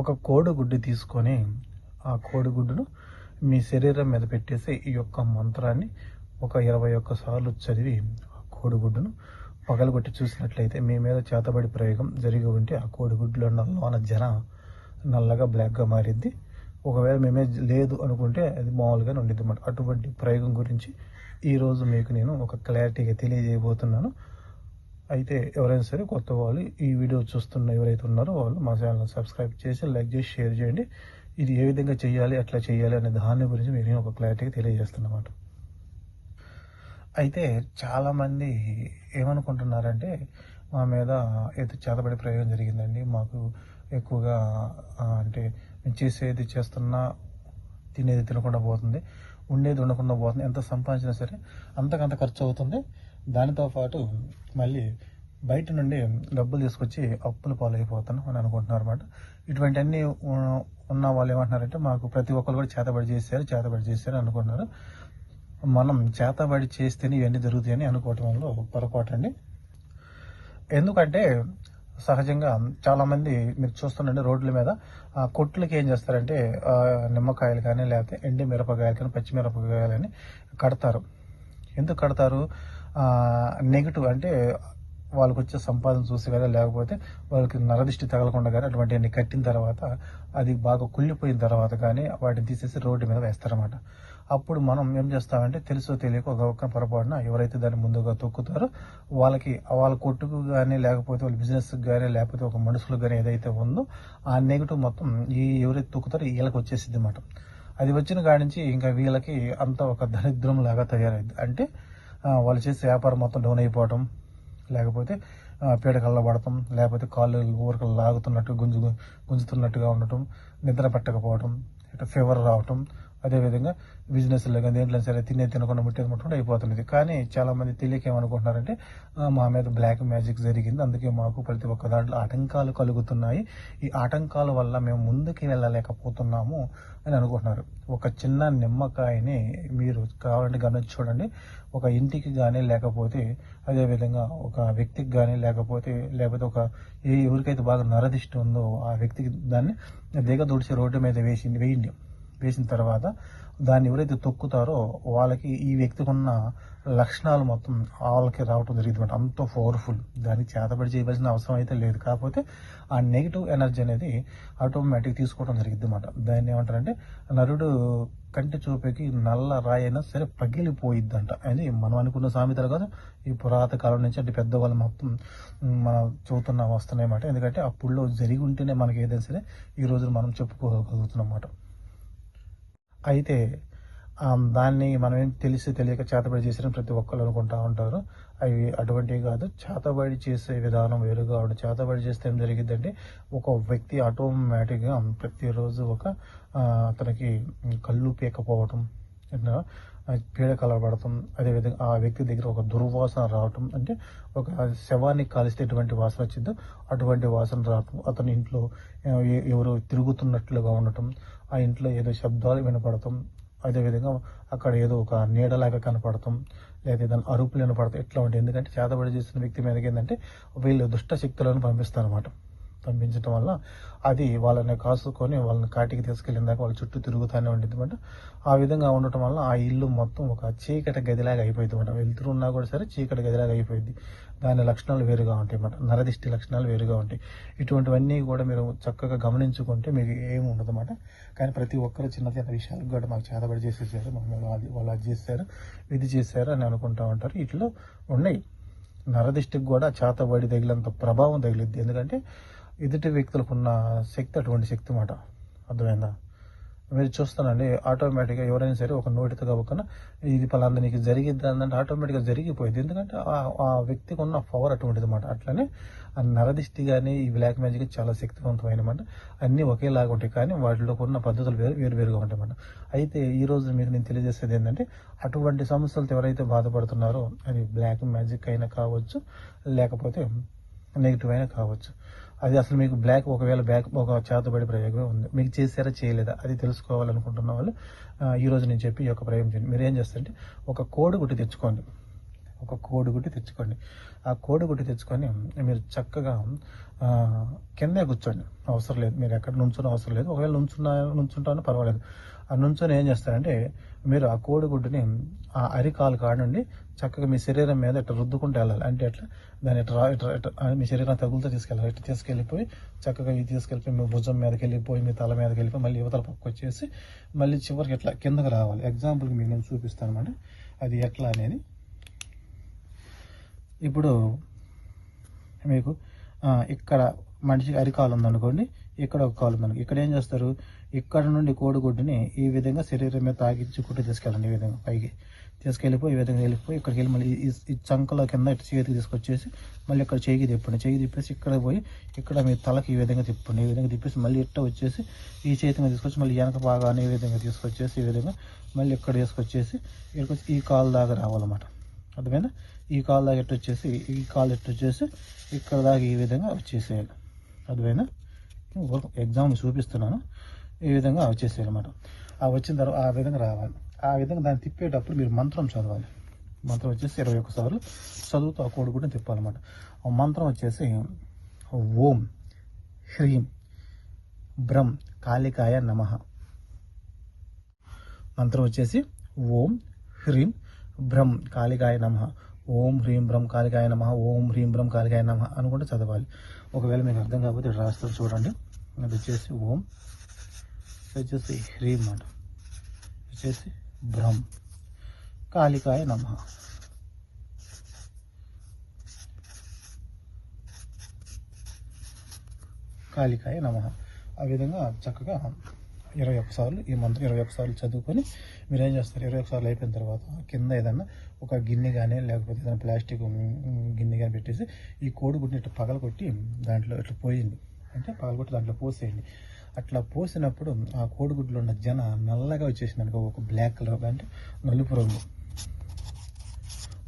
ఒక కోడిగుడ్డు తీసుకొని ఆ కోడిగుడ్డును మీ శరీరం మీద పెట్టేసి ఈ యొక్క మంత్రాన్ని ఒక ఇరవై ఒక్క సార్లు చదివి ఆ కోడిగుడ్డును పగలగొట్టి చూసినట్లయితే మీ మీద చేతబడి ప్రయోగం జరిగి ఉంటే ఆ కోడిగుడ్డులో లోన జన నల్లగా బ్లాక్గా మారిద్ది. ఒకవేళ మేమే లేదు అనుకుంటే అది మామూలుగానే ఉండిద్ది అన్నమాట. అటువంటి ప్రయోగం గురించి ఈరోజు మీకు నేను ఒక క్లారిటీగా తెలియజేయబోతున్నాను. అయితే ఎవరైనా సరే కొత్త వాళ్ళు ఈ వీడియో చూస్తున్న ఎవరైతే ఉన్నారో వాళ్ళు మా ఛానల్ని సబ్స్క్రైబ్ చేసి లైక్ చేసి షేర్ చేయండి. ఇది ఏ విధంగా చేయాలి అట్లా చేయాలి అనే దాని గురించి మీరు నేను ఒక క్లారిటీగా తెలియజేస్తున్నమాట. అయితే చాలామంది ఏమనుకుంటున్నారంటే మా మీద ఏదో చేతబడి ప్రయోగం జరిగిందండి. మాకు ఎక్కువగా అంటే మేము చేసేది చేస్తున్నా తినేది తినకుండా పోతుంది ఉండేది ఉండకుండా పోతుంది ఎంత సంపాదించినా సరే అంతకంత ఖర్చు అవుతుంది. దానితో పాటు మళ్ళీ బయట నుండి డబ్బులు తీసుకొచ్చి అప్పుల పాలైపోతాను అని అనుకుంటున్నారు అనమాట ఇటువంటి అన్ని ఉన్న వాళ్ళు ఏమంటున్నారంటే మాకు ప్రతి ఒక్కరు కూడా చేతబడి చేశారు చేతబడి చేశారు అనుకుంటున్నారు మనం చేతబడి చేస్తేనే ఇవన్నీ జరుగుతాయని అనుకోవటం వల్ల పొరపాటు అండి. ఎందుకంటే సహజంగా చాలామంది మీరు చూస్తుండండి రోడ్ల మీద ఆ కొట్లకి ఏం చేస్తారంటే నిమ్మకాయలు కానీ లేకపోతే ఎండి మిరపకాయలు కానీ పచ్చి మిరపకాయలు అని కడతారు. ఎందుకు కడతారు? నెగిటివ్ అంటే వాళ్ళకి వచ్చే సంపాదన చూసి కానీ లేకపోతే వాళ్ళకి నరదిష్టి తగలకుండా కానీ అటువంటివన్నీ కట్టిన తర్వాత అది బాగా కుళ్ళిపోయిన తర్వాత కానీ వాటిని తీసేసి రోడ్డు మీద వేస్తారన్నమాట. అప్పుడు మనం ఏం చేస్తామంటే తెలుసో తెలియక ఒక ఒక్క పొరపాటున ఎవరైతే దాన్ని ముందుగా తొక్కుతారో వాళ్ళకి వాళ్ళ కొట్టుకు కానీ లేకపోతే వాళ్ళ బిజినెస్ కానీ లేకపోతే ఒక మనుషులకు కానీ ఏదైతే ఉందో ఆ నెగిటివ్ మొత్తం ఈ ఎవరైతే తొక్కుతారో వీళ్ళకి వచ్చేసింది అన్నమాట అది వచ్చిన కాడి నుంచి ఇంకా వీళ్ళకి అంత ఒక దరిద్రం లాగా తయారైంది అంటే వాళ్ళు చేసే వ్యాపారం మొత్తం డౌన్ అయిపోవటం లేకపోతే ఆ, పడటం లేకపోతే కాళ్ళు ఊరకలు లాగుతున్నట్టు గుంజు గుంజుతున్నట్టుగా ఉండటం నిద్ర పట్టకపోవటం ఇట్లా ఫీవర్ రావటం అదేవిధంగా బిజినెస్లో కానీ దేంట్లో సరే తినే తినకుండా ముట్టేది ముట్టకుండా అయిపోతున్నది. కానీ చాలామంది తెలియక ఏమనుకుంటున్నారంటే మా మీద బ్లాక్ మ్యాజిక్ జరిగింది. అందుకే మాకు ప్రతి ఒక్క దాంట్లో ఆటంకాలు కలుగుతున్నాయి. ఈ ఆటంకాల వల్ల మేము ముందుకు వెళ్ళలేకపోతున్నాము అని అనుకుంటున్నారు. ఒక చిన్న నిమ్మకాయని మీరు కావాలంటే గమనించి చూడండి. ఒక ఇంటికి కానీ లేకపోతే అదేవిధంగా ఒక వ్యక్తికి కానీ లేకపోతే లేకపోతే ఒక ఏ ఎవరికైతే బాగా నరదిష్టి ఉందో ఆ వ్యక్తికి దాన్ని దిగ దుడిచి రోడ్డు మీద వేసి వేయండి. వేసిన తర్వాత దాన్ని ఎవరైతే తొక్కుతారో వాళ్ళకి ఈ వ్యక్తికి ఉన్న లక్షణాలు మొత్తం వాళ్ళకి రావటం జరిగింది అంత పవర్ఫుల్ దానికి చేతబడి చేయవలసిన అవసరం అయితే లేదు. కాకపోతే ఆ నెగిటివ్ ఎనర్జీ అనేది ఆటోమేటిక్ తీసుకోవడం జరిగింది అనమాట దాన్ని ఏమంటారంటే నరుడు కంటి చూపేకి నల్ల రాయి అయినా సరే పగిలిపోయిద్దంట. అది మనం అనుకున్న సామెతలు కాదు. ఈ పురాత కాలం నుంచి అంటే పెద్దవాళ్ళు మొత్తం మన మనం చూస్తున్నా వస్తున్నాయి అన్నమాట ఎందుకంటే అప్పుడులో జరిగి ఉంటేనే మనకి ఏదైనా సరే ఈ రోజు మనం చెప్పుకోగలుగుతున్నాం అన్నమాట అయితే దాన్ని మనం ఏం తెలిసి తెలియక చేతబడి చేసిన ప్రతి ఒక్కరు అనుకుంటా ఉంటారు. అవి అటువంటివి కాదు. చేతబడి చేసే విధానం వేరుగా ఉంటుంది చేతబడి చేస్తే ఏం జరిగిద్దంటే ఒక వ్యక్తి ఆటోమేటిక్గా ప్రతిరోజు ఒక అతనికి కళ్ళు పీకపోవటం చిన్న పీడ కలబడటం అదేవిధంగా ఆ వ్యక్తి దగ్గర ఒక దుర్వాసన రావటం అంటే ఒక శవాన్ని కాలిస్తే ఎటువంటి వాసన వచ్చిందో? అటువంటి వాసన రావటం. అతని ఇంట్లో ఎ- ఎవరు తిరుగుతున్నట్లుగా ఉండటం. ఆ ఇంట్లో ఏదో శబ్దాలు వినపడటం. అదేవిధంగా అక్కడ ఏదో ఒక నీడలాగా కనపడటం. లేదా దాని అరుపులు వినపడతాం ఎట్లా ఉంటాయి ఎందుకంటే చేతబడి చేసిన వ్యక్తి మీదకి ఏంటంటే వీళ్ళు దుష్ట శక్తులను పంపిస్తారు అనమాట పంపించడం వల్ల అది వాళ్ళని కాసుకొని వాళ్ళని కాటికి తీసుకెళ్ళిందాక వాళ్ళ చుట్టూ తిరుగుతూనే ఉంటుంది అనమాట ఆ విధంగా ఉండటం వల్ల ఆ ఇల్లు మొత్తం ఒక చీకటి గదిలాగా అయిపోయింది అనమాట వెళ్తురు ఉన్నా కూడా సరే చీకటి గదిలాగా అయిపోయింది దాని లక్షణాలు వేరుగా ఉంటాయి అన్నమాట నరదిష్టి లక్షణాలు వేరుగా ఉంటాయి. ఇటువంటివన్నీ కూడా మీరు చక్కగా గమనించుకుంటే మీకు ఏమి ఉండదు అనమాట కానీ ప్రతి ఒక్కరు చిన్న చిన్న విషయాలు కూడా మాకు చేతబడి చేసేసారు. మమ్మల్ని అది వాళ్ళు అది చేశారు ఇది చేశారు అని అనుకుంటా ఉంటారు. ఇట్లా ఉన్నాయి. నరదిష్టికి కూడా చేతబడి తగిలంత ప్రభావం తగిలిద్ది. ఎందుకంటే ఎదుటి వ్యక్తులకు ఉన్న శక్తి అటువంటి శక్తి మాట. అర్థమైందా? మీరు చూస్తానండి ఆటోమేటిక్గా ఎవరైనా సరే ఒక నోటితో కవ్వకుండా ఇది పలాంది నీకు జరిగిద్ది అంటే ఆటోమేటిక్గా జరిగిపోయింది. ఎందుకంటే ఆ- ఆ వ్యక్తికి ఉన్న పవర్ అటువంటిది అనమాట అట్లనే ఆ నరదిష్టి కానీ ఈ బ్లాక్ మ్యాజిక్ చాలా శక్తివంతమైనమాట అన్నీ ఒకేలాగా ఉంటాయి కానీ వాటిలో ఉన్న పద్ధతులు వేరు వేరు వేరుగా ఉంటాయి అన్నమాట అయితే ఈ రోజు మీకు నేను తెలియజేసేది ఏంటంటే అటువంటి సమస్యలతో ఎవరైతే బాధపడుతున్నారో అది బ్లాక్ మ్యాజిక్ అయినా కావచ్చు లేకపోతే నెగిటివ్ అయినా కావచ్చు. అది అసలు మీకు బ్లాక్ ఒకవేళ బ్యాక్ ఒక చేతబడి ప్రయోగమే ఉంది. మీకు చేశారా చేయలేదా? అది తెలుసుకోవాలనుకుంటున్న వాళ్ళు ఈరోజు ఈ రోజు నేను చెప్పి ఈ యొక్క ప్రయోగం చేయండి. మీరు ఏం చేస్తారంటే ఒక కోడి గుట్టి తెచ్చుకోండి. ఒక కోడిగుడ్డు తెచ్చుకోండి. ఆ కోడిగుడ్డు తెచ్చుకొని మీరు చక్కగా కిందే కూర్చోండి. అవసరం లేదు. మీరు ఎక్కడ నుంచున్న అవసరం లేదు. ఒకవేళ నుంచున్న నుంచుంటా పర్వాలేదు. ఆ నుంచొని ఏం చేస్తారంటే మీరు ఆ కోడిగుడ్డుని ఆ అరికాలు కాడ నుండి చక్కగా మీ శరీరం మీద ఇట్లా రుద్దుకుంటూ వెళ్ళాలి. అంటే ఎట్లా? దాన్ని ఇట్లా ఇట్లా ఇట్లా మీ శరీరం తగులుతో తీసుకెళ్ళాలి. ఇట్లా తీసుకెళ్ళిపోయి చక్కగా ఇది తీసుకెళ్ళిపోయి మీ భుజం మీదకి వెళ్ళిపోయి మీ తల మీదకి వెళ్ళిపోయి మళ్ళీ యువతల పక్క వచ్చేసి మళ్ళీ చివరికి ఇట్లా కిందకి రావాలి. ఎగ్జాంపుల్కి మీకు నేను చూపిస్తాను అనమాట. అది ఎట్లా అనేది ఇప్పుడు మీకు ఇక్కడ మనిషి అరికాలు ఉందనుకోండి ఇక్కడ ఒక కాలు ఉందనుకో ఇక్కడ ఏం చేస్తారు? ఇక్కడ నుండి కోడిగుడ్డుని ఈ విధంగా శరీరం మీద తాగించుకుంటూ తీసుకెళ్ళండి ఈ విధంగా పైకి. తీసుకెళ్ళిపోయి ఈ విధంగా వెళ్ళిపోయి ఇక్కడికి వెళ్ళి మళ్ళీ ఈ- చంకల కింద ఇటు చేతికి తీసుకొచ్చేసి మళ్ళీ ఇక్కడ చేయికి తిప్పండి. చేయికి తిప్పేసి ఇక్కడ పోయి ఇక్కడ మీ తలకి ఈ విధంగా తిప్పండి. ఈ విధంగా తిప్పేసి మళ్ళీ ఇట్ట వచ్చేసి ఈ చేతి మీద తీసుకొచ్చి మళ్ళీ వెనక భాగాన్ని ఈ విధంగా తీసుకొచ్చేసి ఈ విధంగా మళ్ళీ ఇక్కడ తీసుకొచ్చేసి ఇక్కడికి ఈ కాలు దాకా రావాలన్నమాట. అర్థమైందా? ఈ కాల్ దాకా ఎట్టు వచ్చేసి ఈ కాలు ఎట్టు వచ్చేసి ఇక్కడ దాకా ఈ విధంగా వచ్చేసేయాలి. అర్థమైందా? ఎగ్జామ్ చూపిస్తున్నాను. ఈ విధంగా వచ్చేసేయాలి అనమాట ఆ వచ్చిన తర్వాత ఆ విధంగా రావాలి. ఆ విధంగా దాన్ని తిప్పేటప్పుడు మీరు మంత్రం చదవాలి. మంత్రం వచ్చేసి ఇరవై ఒక్కసార్లు చదువుతూ ఆ కోడి కూడా తిప్పాలన్నమాట. ఆ మంత్రం వచ్చేసి ఓం హ్రీం బ్రం కాళికాయ నమః. మంత్రం వచ్చేసి ఓం హ్రీం బ్రం కాళికాయ నమ. ఓం హ్రీం బ్రం కాళికాయ నమ ఓం హ్రీం బ్రం కాళికాయ నమ అనుకుంటే చదవాలి. ఒకవేళ మీకు అర్థం కాకపోతే ఇక్కడ రాస్తారు చూడండి. అది వచ్చేసి ఓం వచ్చేసి హ్రీం అంట. వచ్చేసి బ్రం కాళికాయ నమ. కాళికాయ నమ. ఆ విధంగా చక్కగా ఇరవై ఒక్కసార్లు ఈ మంత్రం ఇరవై ఒకసార్లు చదువుకొని మీరు ఏం చేస్తారు? ఇరవై ఒకసారి అయిపోయిన తర్వాత కింద ఏదన్నా ఒక గిన్నె కానీ లేకపోతే ఏదైనా ప్లాస్టిక్ గిన్నె కానీ పెట్టేసి ఈ కోడిగుడ్ని ఇట్లా పగలగొట్టి దాంట్లో ఇట్లా పోయింది అంటే పగలగొట్టి దాంట్లో పోసేయండి. అట్లా పోసినప్పుడు ఆ కోడిగుడ్లో ఉన్న జన నల్లగా వచ్చేసింది అనుకో ఒక బ్లాక్ కలర్ అంటే నలుపు రంగు.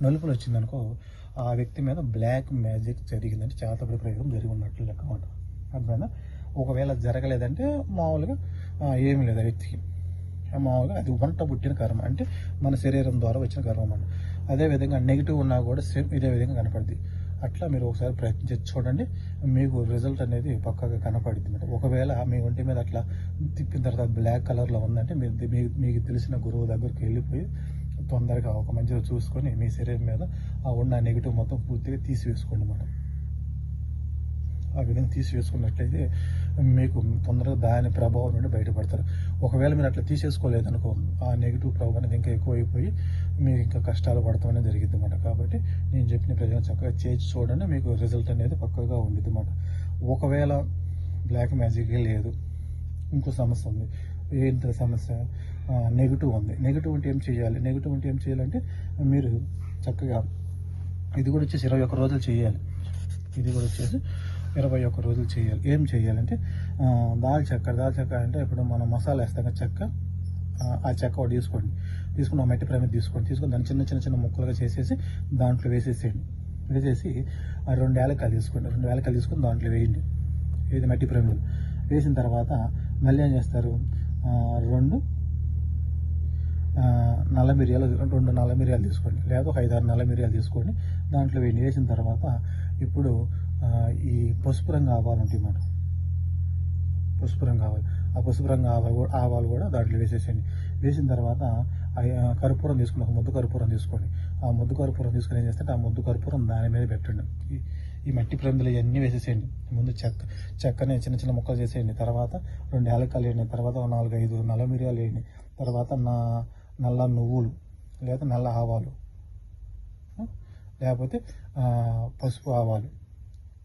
నలుపులు వచ్చిందనుకో ఆ వ్యక్తి మీద బ్లాక్ మ్యాజిక్ జరిగిందంటే చేతపడి ప్రయోగం జరిగి ఉన్నట్లు లెక్క ఉంటుంది. అర్థమైనా ఒకవేళ జరగలేదంటే మామూలుగా ఏమీ లేదు ఆ వ్యక్తికి. మామూలుగా అది వంట పుట్టిన కర్మ. అంటే మన శరీరం ద్వారా వచ్చిన కర్మ అన్నమాట. అదేవిధంగా నెగిటివ్ ఉన్నా కూడా సేమ్ ఇదే విధంగా కనపడుద్ది. అట్లా మీరు ఒకసారి ప్రయత్నించి చూడండి. మీకు రిజల్ట్ అనేది పక్కాగా కనపడుద్ది మేడం ఒకవేళ మీ ఒంటి మీద అట్లా తిప్పిన తర్వాత బ్లాక్ కలర్లో ఉందంటే మీరు మీకు తెలిసిన గురువు దగ్గరికి వెళ్ళిపోయి తొందరగా ఒక మంచిగా చూసుకొని మీ శరీరం మీద ఆ ఉన్న నెగిటివ్ మొత్తం పూర్తిగా తీసివేసుకోండి అన్నమాట. ఆ విధంగా తీసివేసుకున్నట్లయితే మీకు తొందరగా దాని ప్రభావం నుండి బయటపడతారు. ఒకవేళ మీరు అట్లా తీసేసుకోలేదనుకో ఆ నెగిటివ్ ప్రభావం అనేది ఇంకా ఎక్కువైపోయి మీరు ఇంకా కష్టాలు పడతాం అనేది జరిగింది అన్నమాట కాబట్టి నేను చెప్పిన ప్రజలు చక్కగా చేసి చూడండి మీకు రిజల్ట్ అనేది పక్కగా ఉండిద్ది అన్నమాట ఒకవేళ బ్లాక్ మ్యాజిక్ లేదు ఇంకో సమస్య ఉంది. ఏంటి సమస్య? నెగిటివ్ ఉంది. నెగిటివ్ అంటే ఏం చేయాలి? నెగిటివ్ అంటే ఏం చేయాలంటే మీరు చక్కగా ఇది కూడా వచ్చేసి ఇరవై ఒక్క రోజులు చేయాలి. ఇది కూడా వచ్చేసి ఇరవై ఒక్క రోజులు చేయాలి. ఏం చేయాలంటే ఆ, దాల్ దాల్ అంటే ఇప్పుడు మనం మసాలా వేస్తాం చెక్క ఆ, చెక్క ఒకటి తీసుకోండి. తీసుకుని ఆ మట్టి ప్రమిద తీసుకోండి. తీసుకొని దాన్ని చిన్న చిన్న చిన్న ముక్కలుగా చేసేసి దాంట్లో వేసేసేయండి. వేసేసి ఆ రెండు యాలకాయలు తీసుకోండి. రెండు యాలకాయలు తీసుకొని దాంట్లో వేయండి. ఇది మట్టి ప్రమిదలు వేసిన తర్వాత మళ్ళీ ఏం చేస్తారు? రెండు నల్ల మిరియాలు రెండు నల్ల మిరియాలు తీసుకోండి. లేదా ఒక ఐదారు నల్ల మిరియాలు తీసుకోండి. దాంట్లో వేయండి. వేసిన తర్వాత ఇప్పుడు పసుపు రంగు ఆవాలు ఉంటాయి మాట. పసుపు రంగు ఆవాలు. ఆ పసుపు రంగు ఆవాలు కూడా ఆవాలు కూడా దాంట్లో వేసేసేయండి. వేసిన తర్వాత కర్పూరం తీసుకుని ఒక ముద్దు కర్పూరం తీసుకోండి. ఆ ముద్దు కర్పూరం తీసుకుని ఏం చేస్తే ఆ ముద్దు కర్పూరం దాని మీద పెట్టండి. ఈ- ఈ మట్టి ప్రందులు ఇవన్నీ వేసేసేయండి. ముందు చెక్క చెక్కని చిన్న చిన్న ముక్కలు చేసేయండి. తర్వాత రెండు ఏలకాయలు వేయండి. తర్వాత నాలుగు ఐదు నల్ల మిరియాలు వేయండి. తర్వాత నా నల్ల నువ్వులు లేదా నల్ల ఆవాలు. లేకపోతే పసుపు ఆవాలు.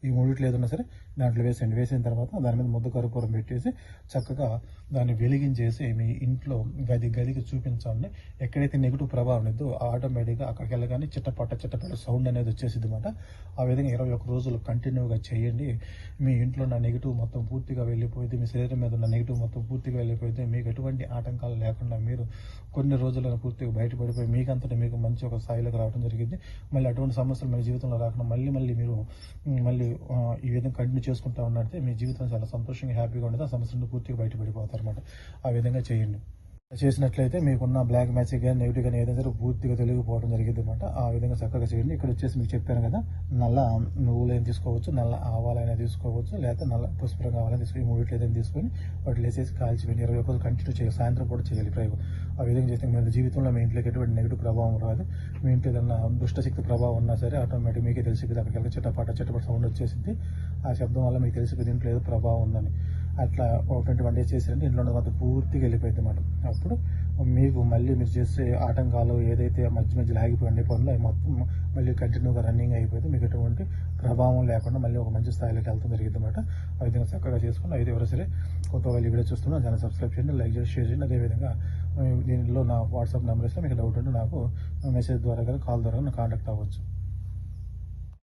ఈ మూడిట్లో ఏదైనా సరే దాంట్లో వేసేయండి. వేసిన తర్వాత దాని మీద ముద్ద కర్పూరం పెట్టేసి చక్కగా దాన్ని వెలిగించేసి మీ ఇంట్లో గది గదికి చూపించాలని ఎక్కడైతే నెగిటివ్ ప్రభావం ఉందో ఆటోమేటిక్గా అక్కడికి వెళ్ళగానే చిట్టపట్ట చిట్టపట్ట సౌండ్ అనేది వచ్చేసింది అనమాట ఆ విధంగా ఇరవై ఒక్క రోజులు కంటిన్యూగా చేయండి. మీ ఇంట్లో ఉన్న నెగిటివ్ మొత్తం పూర్తిగా వెళ్ళిపోయింది. మీ శరీరం మీద ఉన్న నెగిటివ్ మొత్తం పూర్తిగా వెళ్ళిపోయింది. మీకు ఎటువంటి ఆటంకాలు లేకుండా మీరు కొన్ని రోజులను పూర్తిగా బయటపడిపోయి మీకంతటా మీకు మంచి ఒక స్థాయిలోకి రావడం జరిగింది. మళ్ళీ అటువంటి సమస్యలు మీ జీవితంలో రాకుండా మళ్ళీ మళ్ళీ మీరు మళ్ళీ ఈ విధంగా కంటిన్యూ చేసుకుంటా ఉన్నట్టే మీ జీవితం చాలా సంతోషంగా హ్యాపీగా ఉండేది. ఆ సమస్యను పూర్తిగా బయటపడిపోతారు అనమాట ఆ విధంగా చేయండి. చేసినట్లయితే మీకున్న బ్లాక్ మ్యాజిక్ కానీ నెగిటివ్ కానీ ఏదైనా సరే పూర్తిగా తొలగిపోవడం జరిగింది అనమాట ఆ విధంగా చక్కగా చేయండి. ఇక్కడ వచ్చేసి మీకు చెప్పాను కదా నల్ల నువ్వులైనా తీసుకోవచ్చు నల్ల ఆవాలైనా తీసుకోవచ్చు లేకపోతే నల్ల పుష్పరం కావాలని తీసుకుని మూడిట్లు ఏదైనా తీసుకొని వాటిలో వేసేసి కాల్చిపోయింది ఇరవై రోజులు కంటిన్యూ చేయాలి. సాయంత్రం కూడా చేయాలి ప్రయోగం. ఆ విధంగా చేస్తే మీ జీవితంలో మీ ఇంట్లోకి ఎటువంటి నెగిటివ్ ప్రభావం రాదు. మీ ఇంట్లో ఏదైనా దుష్టశక్తి ప్రభావం ఉన్నా సరే ఆటోమేటిక్ మీకే తెలిసి అక్కడికి వెళ్ళి చిట్టపాట చిట్టపాట సౌండ్ వచ్చేసింది ఆ ఆ శబ్దం వల్ల మీకు తెలుసు దీంట్లో ఏదో ప్రభావం ఉందని. అట్లా ఒక ట్వంటీ వన్ డేస్ చేసారంటే ఇంట్లో ఉన్నది మాత్రం పూర్తిగా వెళ్ళిపోయింది అన్నమాట. అప్పుడు మీకు మళ్ళీ మీరు చేసే ఆటంకాలు ఏదైతే మధ్య మధ్యలో ఆగిపోయిన పనులు అవి మొత్తం మళ్ళీ కంటిన్యూగా రన్నింగ్ అయిపోతే మీకు ఎటువంటి ప్రభావం లేకుండా మళ్ళీ ఒక మంచి స్థాయిలోకి వెళ్తాం జరిగింది అనమాట ఆ విధంగా చక్కగా చేసుకుని అయితే ఎవరు సరే కొత్త వాళ్ళు వీడియో చూస్తున్నా ఛానల్ సబ్స్క్రైబ్ చేయండి లైక్ చేసి షేర్ చేయండి. అదేవిధంగా దీనిలో నా వాట్సాప్ నెంబర్ ఇస్తే మీకు డౌట్ ఉంటే నాకు మెసేజ్ ద్వారా కానీ కాల్ ద్వారా కానీ కాంటాక్ట్ అవ్వచ్చు.